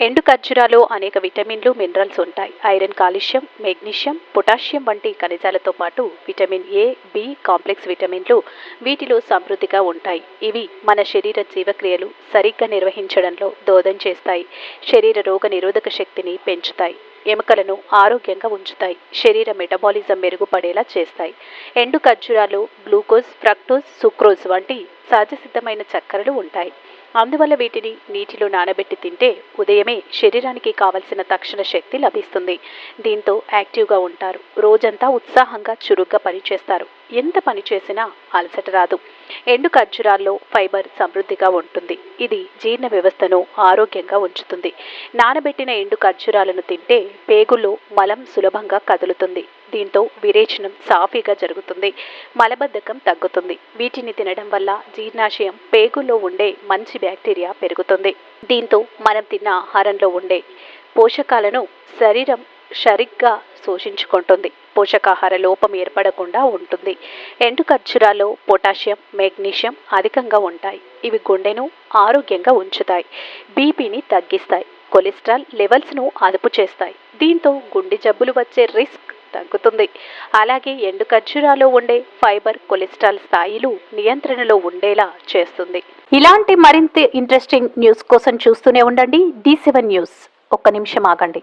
ఎండు ఖర్జూరాలో అనేక విటమిన్లు మినరల్స్ ఉంటాయి. ఐరన్ కాల్షియం మెగ్నీషియం పొటాషియం వంటి ఖనిజాలతో పాటు విటమిన్ ఏ బి కాంప్లెక్స్ విటమిన్లు వీటిలో సమృద్ధిగా ఉంటాయి. ఇవి మన శరీర జీవక్రియలు సరిగ్గా నిర్వహించడంలో దోదం చేస్తాయి. శరీర రోగ నిరోధక శక్తిని పెంచుతాయి. ఎముకలను ఆరోగ్యంగా ఉంచుతాయి. శరీర మెటబాలిజం మెరుగుపడేలా చేస్తాయి. ఎండు ఖర్జూరాలు గ్లూకోజ్ ఫ్రక్టోజ్ సుక్రోజ్ వంటి సహజసిద్ధమైన చక్కెరలు ఉంటాయి. అందువల్ల వీటిని నీటిలో నానబెట్టి తింటే ఉదయమే శరీరానికి కావలసిన తక్షణ శక్తి లభిస్తుంది. దీంతో యాక్టివ్గా ఉంటారు. రోజంతా ఉత్సాహంగా చురుగ్గా పనిచేస్తారు. ఎంత పని చేసినా అలసట రాదు. ఎండు ఖర్జూరాల్లో ఫైబర్ సమృద్ధిగా ఉంటుంది. ఇది జీర్ణ వ్యవస్థను ఆరోగ్యంగా ఉంచుతుంది. నానబెట్టిన ఎండు ఖర్జూరాలను తింటే పేగుల్లో మలం సులభంగా కదులుతుంది. దీంతో విరేచనం సాఫీగా జరుగుతుంది. మలబద్ధకం తగ్గుతుంది. వీటిని తినడం వల్ల జీర్ణాశయం పేగుల్లో ఉండే మంచి బ్యాక్టీరియా పెరుగుతుంది. దీంతో మనం తిన్న ఆహారంలో ఉండే పోషకాలను శరీరం సరిగ్గా శోషించుకుంటుంది. పోషకాహార లోపం ఏర్పడకుండా ఉంటుంది. ఎండు ఖర్జూరాలో పొటాషియం మెగ్నీషియం అధికంగా ఉంటాయి. ఇవి గుండెను ఆరోగ్యంగా ఉంచుతాయి. బీపీని తగ్గిస్తాయి. కొలెస్ట్రాల్ లెవెల్స్ను అదుపు చేస్తాయి. దీంతో గుండె జబ్బులు వచ్చే రిస్క్ తగ్గుతుంది. అలాగే ఎండు ఖర్జూరాలో ఉండే ఫైబర్ కొలెస్ట్రాల్ స్థాయిలు నియంత్రణలో ఉండేలా చేస్తుంది. ఇలాంటి మరింత ఇంట్రెస్టింగ్ న్యూస్ కోసం చూస్తూనే ఉండండి. D seven news. ఒక్క నిమిషం ఆగండి.